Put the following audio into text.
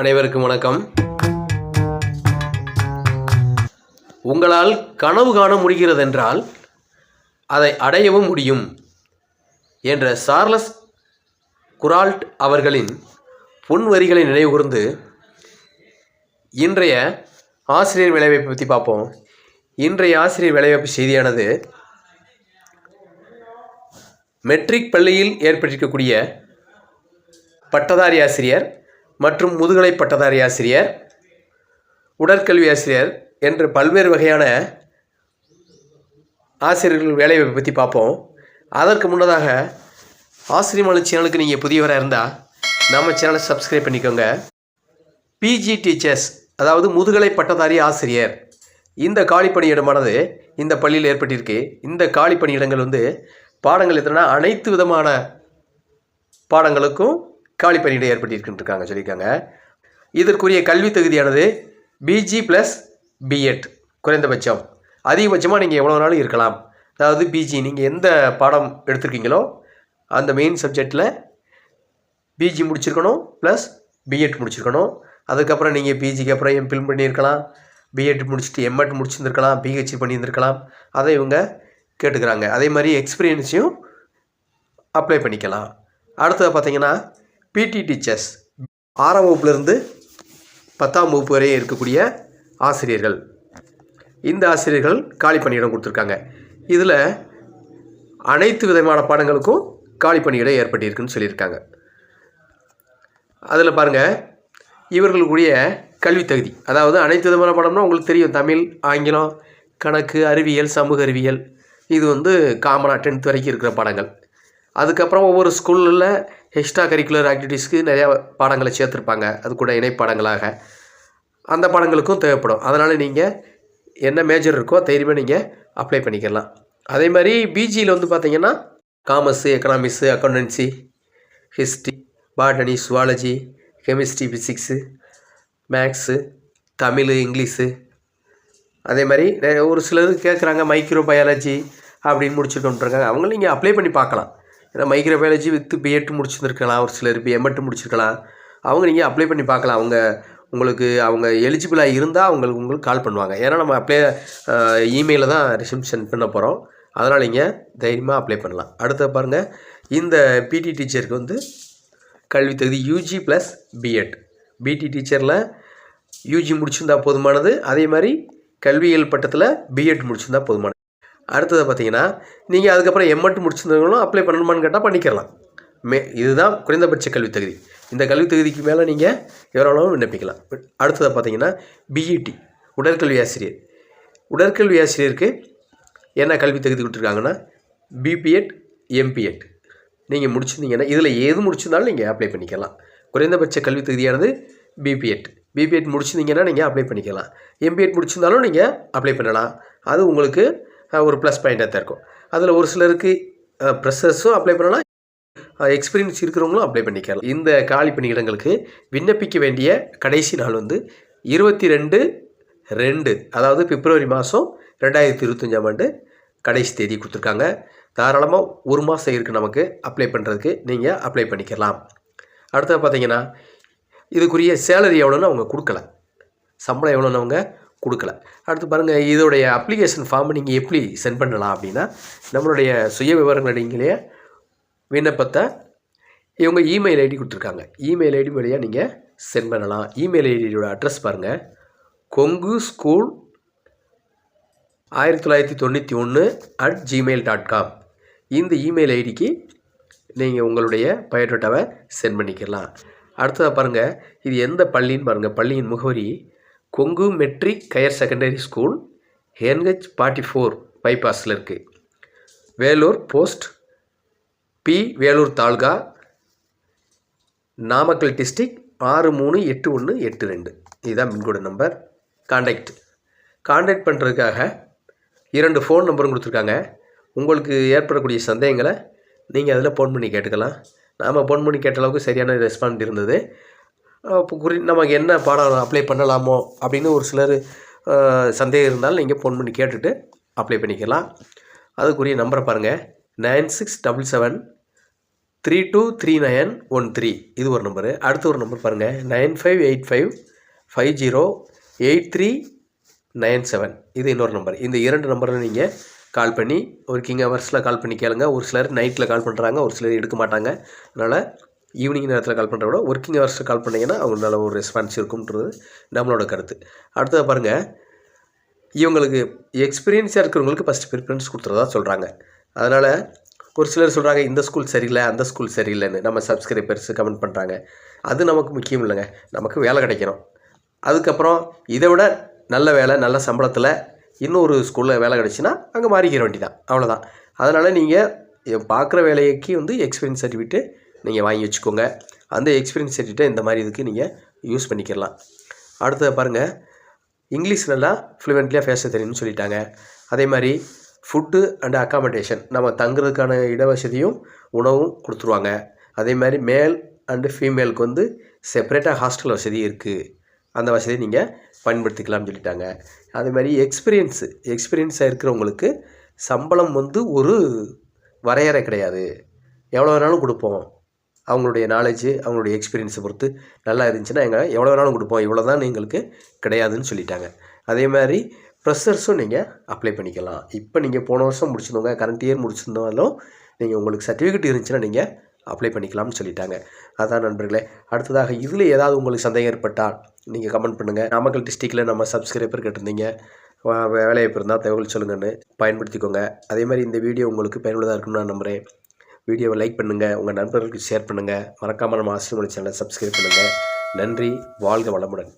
அனைவருக்கும் வணக்கம். உங்களால் கனவு காண முடிகிறதென்றால் அதை அடையவும் முடியும் என்ற சார்லஸ் குரால்ட் அவர்களின் பொன் வரிகளை நினைவுகூர்ந்து இன்றைய ஆசிரியர் வேலைவாய்ப்பு பற்றி பார்ப்போம். இன்றைய ஆசிரியர் வேலைவாய்ப்பு செய்தியானது மெட்ரிக் பள்ளியில் ஏற்பட்டிருக்கக்கூடிய பட்டதாரி ஆசிரியர் மற்றும் முதுகலை பட்டதாரி ஆசிரியர் உடற்கல்வி ஆசிரியர் என்று பல்வேறு வகையான ஆசிரியர்கள் வேலைவாய்ப்பை பற்றி பார்ப்போம். அதற்கு முன்னதாக ஆசிரியமான சேனலுக்கு நீங்கள் புதியவராக இருந்தால் நம்ம சேனலை சப்ஸ்கிரைப் பண்ணிக்கோங்க. பிஜி டீச்சர்ஸ் அதாவது முதுகலை பட்டதாரி ஆசிரியர். இந்த காலி பணியிடமானது இந்த பள்ளியில் ஏற்பட்டிருக்கு. இந்த காலி பணியிடங்கள் வந்து பாடங்கள் எத்தனைனா அனைத்து விதமான பாடங்களுக்கும் காலி பணியிடம் ஏற்பட்டிருக்குன்னு சொல்லியிருக்காங்க. இதற்குரிய கல்வி தகுதியானது பிஜி ப்ளஸ் பிஎட் குறைந்தபட்சம். அதிகபட்சமாக நீங்கள் எவ்வளோ நாளும் இருக்கலாம். அதாவது பிஜி நீங்கள் எந்த பாடம் எடுத்திருக்கீங்களோ அந்த மெயின் சப்ஜெக்டில் பிஜி முடிச்சிருக்கணும் ப்ளஸ் பிஎட் முடிச்சிருக்கணும். அதுக்கப்புறம் நீங்கள் பிஜிக்கு அப்புறம் எம்பில் பண்ணியிருக்கலாம் பிஎட் முடிச்சுட்டு எம்எட் முடிச்சிருந்துருக்கலாம் பிஹெச்சி பண்ணியிருந்திருக்கலாம். அதை இவங்க கேட்டுக்கிறாங்க. அதே மாதிரி எக்ஸ்பீரியன்ஸையும் அப்ளை பண்ணிக்கலாம். அடுத்தது பார்த்தீங்கன்னா பிடி டீச்சர்ஸ் ஆறாம் வகுப்புலேருந்து பத்தாம் வகுப்பு வரையும் இருக்கக்கூடிய ஆசிரியர்கள். இந்த ஆசிரியர்கள் காலி பணியிடம் கொடுத்துருக்காங்க. இதில் அனைத்து விதமான பாடங்களுக்கும் காலி பணியிடம் ஏற்பட்டிருக்குன்னு சொல்லியிருக்காங்க. அதில் பாருங்கள் இவர்களுக்குரிய கல்வி தகுதி அதாவது அனைத்து விதமான பாடம்னா உங்களுக்கு தெரியும். தமிழ் ஆங்கிலம் கணக்கு அறிவியல் சமூக அறிவியல் இது வந்து காமனாக டென்த் வரைக்கும் இருக்கிற பாடங்கள். அதுக்கப்புறம் ஒவ்வொரு ஸ்கூலில் எக்ஸ்ட்ரா கரிக்குலர் ஆக்டிவிட்டீஸ்க்கு நிறையா பாடங்களை சேர்த்துருப்பாங்க. அது கூட இணைப்பாடங்களாக. அந்த பாடங்களுக்கும் தேவைப்படும். அதனால் நீங்கள் என்ன மேஜர் இருக்கோ தைரியமாக நீங்கள் அப்ளை பண்ணிக்கலாம். அதே மாதிரி பிஜியில் வந்து பார்த்தீங்கன்னா commerce economics accountancy history botany zoology chemistry physics maths Tamil English. அதே மாதிரி ஒரு சிலர் கேட்குறாங்க மைக்ரோ பயாலஜி அப்படின்னு முடிச்சுட்டு அவங்களும் நீங்கள் அப்ளை பண்ணி பார்க்கலாம். ஏன்னா மைக்ரோபயாலஜி வித் பிஎட் முடிச்சிருந்துருக்கலாம் ஒரு சிலர் இப்போ எம்எட் முடிச்சிருக்கலாம். அவங்க நீங்கள் அப்ளை பண்ணி பார்க்கலாம். அவங்க உங்களுக்கு அவங்க எலிஜிபிளாக இருந்தால் அவங்களுக்கு உங்களுக்கு கால் பண்ணுவாங்க. ஏன்னா நம்ம அப்ளை இமெயிலில் தான் ரெசியூம் சென்ட் பண்ண போகிறோம் அதனால் நீங்கள் தைரியமாக அப்ளை பண்ணலாம். அடுத்த பாருங்கள் இந்த பிடி டீச்சருக்கு வந்து கல்வி தகுதி யூஜி ப்ளஸ் பிஎட் பிடி டீச்சரில் யூஜி முடிச்சிருந்தா போதுமானது. அதே மாதிரி கல்வியியல் பட்டத்தில் பிஎட் முடிச்சிருந்தால் போதுமானது. அடுத்தது பார்த்தீங்கன்னா நீங்கள் அதுக்கப்புறம் எம்எட் முடிச்சிருந்தவங்களும் அப்ளை பண்ணணுமான்னு கேட்டால் பண்ணிக்கலாம். மே இதுதான் குறைந்தபட்ச கல்வித் தகுதி. இந்த கல்வித் தகுதிக்கு மேலே நீங்கள் எவ்வளோ விண்ணப்பிக்கலாம். அடுத்தது பார்த்தீங்கன்னா பிஇடி உடற்கல்வி ஆசிரியர். உடற்கல்வி ஆசிரியருக்கு என்ன கல்வி தகுதி கொடுத்துருக்காங்கன்னா பிபிஎட் எம்பிஎட் நீங்கள் முடிச்சிருந்தீங்கன்னா இதில் எது முடிச்சிருந்தாலும் நீங்கள் அப்ளை பண்ணிக்கலாம். குறைந்தபட்ச கல்வி தகுதியானது பிபிஎட் பிபிஎட் முடிச்சிருந்தீங்கன்னா நீங்கள் அப்ளை பண்ணிக்கலாம். எம்பிஎட் முடிச்சிருந்தாலும் நீங்கள் அப்ளை பண்ணலாம். அது உங்களுக்கு ஒரு ப்ளஸ் பாயிண்ட்டாக தான் இருக்கும். அதில் ஒரு சிலருக்கு ப்ரெஷர்ஸும் அப்ளை பண்ணலாம். எக்ஸ்பீரியன்ஸ் இருக்கிறவங்களும் அப்ளை பண்ணிக்கலாம். இந்த காலி பணியிடங்களுக்கு விண்ணப்பிக்க வேண்டிய கடைசி நாள் வந்து இருபத்தி ரெண்டு ரெண்டு அதாவது பிப்ரவரி மாதம் ரெண்டாயிரத்தி இருபத்தஞ்சாம் ஆண்டு கடைசி தேதி கொடுத்துருக்காங்க. தாராளமாக ஒரு மாதம் இருக்குது நமக்கு அப்ளை பண்ணுறதுக்கு நீங்கள் அப்ளை பண்ணிக்கலாம். அடுத்தது பார்த்தீங்கன்னா இதுக்குரிய சேலரி எவ்வளோன்னு அவங்க கொடுக்கல. சம்பளம் எவ்வளோன்னு அவங்க கொடுக்கல. அடுத்து பாருங்கள் இதோடைய அப்ளிகேஷன் ஃபார்மை நீங்கள் எப்படி சென்ட் பண்ணலாம் அப்படின்னா நம்மளுடைய சுய விவரங்கள் நீங்களே விண்ணப்பத்தை இவங்க இமெயில் ஐடி கொடுத்துருக்காங்க. இமெயில் ஐடி வழியாக நீங்கள் சென்ட் பண்ணலாம். இமெயில் ஐடியோட அட்ரஸ் பாருங்கள் கொங்கு ஸ்கூல் ஆயிரத்தி தொள்ளாயிரத்தி தொண்ணூற்றி ஒன்று அட் ஜிமெயில் டாட் காம் இந்த இமெயில் ஐடிக்கு நீங்கள் உங்களுடைய பயோடேட்டாவை சென்ட் பண்ணிக்கலாம். அடுத்ததாக பாருங்கள் இது எந்த பள்ளின்னு பாருங்கள் பள்ளியின் முகவரி Kongu matric higher secondary school NH forty four பைபாஸில் இருக்குது Velur post P Velur taluka Namakkal district ஆறு மூணு எட்டு ஒன்று எட்டு ரெண்டு. இதுதான் மின்கோடு நம்பர். காண்டாக்ட் காண்டாக்ட் பண்ணுறதுக்காக இரண்டு ஃபோன் நம்பரும் கொடுத்துருக்காங்க. உங்களுக்கு ஏற்படக்கூடிய சந்தேகங்களை நீங்கள் அதில் ஃபோன் பண்ணி கேட்டுக்கலாம். நாம் ஃபோன் பண்ணி கேட்ட அளவுக்கு சரியான ரெஸ்பாண்ட் இருந்தது. அப்போ குறி நமக்கு என்ன பாடம் அப்ளை பண்ணலாமோ அப்படின்னு ஒரு சிலர் சந்தேகம் இருந்தாலும் நீங்கள் ஃபோன் பண்ணி கேட்டுட்டு அப்ளை பண்ணிக்கலாம். அதுக்குரிய நம்பரை பாருங்கள் nine six double seven three two three nine one three இது ஒரு நம்பரு அடுத்த ஒரு நம்பர் பாருங்கள் nine five eight five five zero eight three nine seven இது இன்னொரு நம்பர் இந்த இரண்டு நம்பரில் நீங்கள் கால் பண்ணி ஒர்க்கிங் ஹவர்ஸில் கால் பண்ணி கேளுங்க. ஒரு சிலர் நைட்டில் கால் பண்ணுறாங்க ஒரு சிலர் எடுக்க மாட்டாங்க. அதனால் ஈவினிங் நேரத்தில் கால் பண்ணுறத விட ஒர்க்கிங் ஹவர்ஸில் கால் பண்ணிங்கன்னா அவங்களால நல்ல ஒரு ரெஸ்பான்ஸ் இருக்கும்ன்றது நம்மளோட கருத்து. அடுத்தது பாருங்கள் இவங்களுக்கு எக்ஸ்பீரியன்ஸாக இருக்கிறவங்களுக்கு ஃபஸ்ட்டு ப்ரிஃபரன்ஸ் கொடுத்துறதா சொல்கிறாங்க அதனால் ஒரு சிலர் சொல்கிறாங்க இந்த ஸ்கூல் சரியில்லை அந்த ஸ்கூல் சரியில்லைன்னு. நம்ம சப்ஸ்கிரைபர்ஸ் கமெண்ட் பண்ணுறாங்க அது நமக்கு முக்கியம் இல்லைங்க. நமக்கு வேலை கிடைக்கணும். அதுக்கப்புறம் இதை விட நல்ல வேலை நல்ல சம்பளத்தில் இன்னொரு ஸ்கூலில் வேலை கிடச்சின்னா அங்கே மாறிக்கிற வேண்டிதான். அவ்வளோதான் அதனால் நீங்கள் பார்க்குற வேலைக்கு வந்து எக்ஸ்பீரியன்ஸ் சர்டிஃபிகேட்டு நீங்கள் வாங்கி வச்சுக்கோங்க. அந்த எக்ஸ்பீரியன்ஸ் சர்டிஃபிகேட்டை இந்த மாதிரி இதுக்கு நீங்கள் யூஸ் பண்ணிக்கலாம். அடுத்தது பாருங்கள் இங்கிலீஷ் நல்லா ஃப்ளூவெண்ட்லியாக பேச தெரியும்னு சொல்லிட்டாங்க. அதே மாதிரி ஃபுட்டு அண்ட் அக்காமடேஷன் நம்ம தங்குறதுக்கான இடவசதியும் உணவும் கொடுத்துருவாங்க. அதே மாதிரி மேல் அண்டு ஃபீமேலுக்கு வந்து செப்பரேட்டாக ஹாஸ்டல் வசதி இருக்குது அந்த வசதியை நீங்கள் பயன்படுத்திக்கலாம்னு சொல்லிட்டாங்க. அதே மாதிரி எக்ஸ்பீரியன்ஸு எக்ஸ்பீரியன்ஸாக இருக்கிறவங்களுக்கு சம்பளம் வந்து ஒரு வரையறை கிடையாது. எவ்வளோ வேணாலும் கொடுப்போம். அவங்களுடைய நாலேஜு அவங்களுடைய எக்ஸ்பீரியன்ஸை பொறுத்து நல்லா இருந்துச்சுன்னா எங்கள் எவ்வளோ வேணாலும் கொடுப்போம் இவ்வளோ தான் எங்களுக்கு கிடையாதுன்னு சொல்லிட்டாங்க. அதே மாதிரி ப்ரெஷர்ஸும் நீங்கள் அப்ளை பண்ணிக்கலாம். இப்போ நீங்கள் போன வருஷம் முடிச்சிருந்தவங்க கரண்ட் இயர் முடிச்சிருந்தாலும் நீங்கள் உங்களுக்கு சர்டிஃபிகேட் இருந்துச்சுன்னா நீங்கள் அப்ளை பண்ணிக்கலாம்னு சொல்லிட்டாங்க. அதான் நண்பர்களே அடுத்ததாக இதில் ஏதாவது உங்களுக்கு சந்தேகம் ஏற்பட்டால் நீங்கள் கமெண்ட் பண்ணுங்கள் நாமக்கல் டிஸ்ட்ரிக்டில் நம்ம சப்ஸ்கிரைபர் கேட்டிருந்தீங்க. வா- வேலைவாய்ப்பு இருந்தால் தகவல் சொல்லுங்கன்னு பயன்படுத்திக்கோங்க. அதே மாதிரி இந்த வீடியோ உங்களுக்கு பயனுள்ளதாக இருக்கும்னு நான் நம்புகிறேன் வீடியோவை லைக் பண்ணுங்கள் உங்கள் நண்பர்களுக்கு ஷேர் பண்ணுங்கள் மறக்காமல் நம்ம ஆசிரியர் சேனலை சப்ஸ்கிரைப் பண்ணுங்கள் நன்றி வாழ்க வளமுடன்.